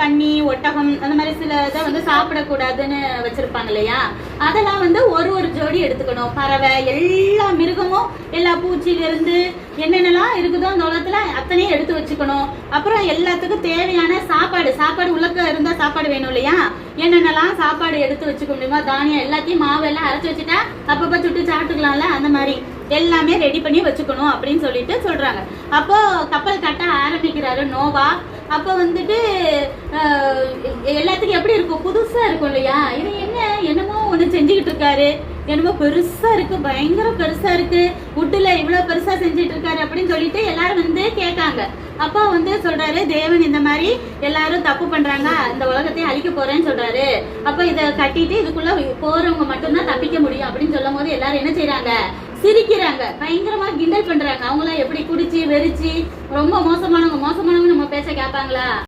பன்னி ஒட்டகம் அந்த மாதிரி சில இதை வந்து சாப்பிடக்கூடாதுன்னு வச்சிருப்பாங்க இல்லையா? அதெல்லாம் வந்து ஒரு ஒரு ஜோடி எடுத்துக்கணும். பறவை எல்லா மிருகமும் எல்லா பூச்சியிலிருந்து என்னென்னலாம் இருக்குதோ அந்த உலகத்துல அத்தனையும் எடுத்து வச்சுக்கணும். அப்புறம் எல்லாத்துக்கும் தேவையான சாப்பாடு சாப்பாடு உள்ளக்க இருந்தால் சாப்பாடு வேணும் இல்லையா? என்னென்னலாம் சாப்பாடு எடுத்து வச்சுக்க முடியுமா தானியம் எல்லாத்தையும் மாவு எல்லாம் அரைச்சி வச்சுட்டா அப்பப்போ சுட்டு சாப்பிட்டுக்கலாம்ல அந்த மாதிரி. எல்லாமே ரெடி பண்ணி வச்சுக்கணும் அப்படின்னு சொல்லிட்டு சொல்றாங்க. அப்போ கப்பல் கட்ட ஆரம்பிக்கிறாரு நோவா. அப்போ வந்துட்டு எல்லாத்துக்கும் எப்படி இருக்கும்? புதுசா இருக்கும் இல்லையா? இது என்ன என்னமோ ஒண்ணு செஞ்சுக்கிட்டு இருக்காரு. என்னமோ பெருசா இருக்கு பயங்கர பெருசா இருக்கு. உட்டுல இவ்வளவு பெருசா செஞ்சுட்டு இருக்காரு அப்படின்னு சொல்லிட்டு எல்லாரும் வந்து கேட்காங்க. அப்பா வந்து சொல்றாரு தேவன் இந்த மாதிரி எல்லாரும் தப்பு பண்றாங்க. இந்த உலகத்தை அழிக்க போறேன்னு சொல்றாரு. அப்ப இத கட்டிட்டு இதுக்குள்ள போறவங்க மட்டும்தான் தப்பிக்க முடியும். அப்படின்னு சொல்லும் போது எல்லாரும் என்ன செய்யறாங்க சிரிக்கிறாங்க. பயங்கரமா கிண்டல் பண்றாங்க. அவங்களாம் எப்படி குடிச்சு வெறிச்சு ரொம்ப மோசமானவங்க மோசமானவங்க நம்ம பேச கேட்பாங்களா?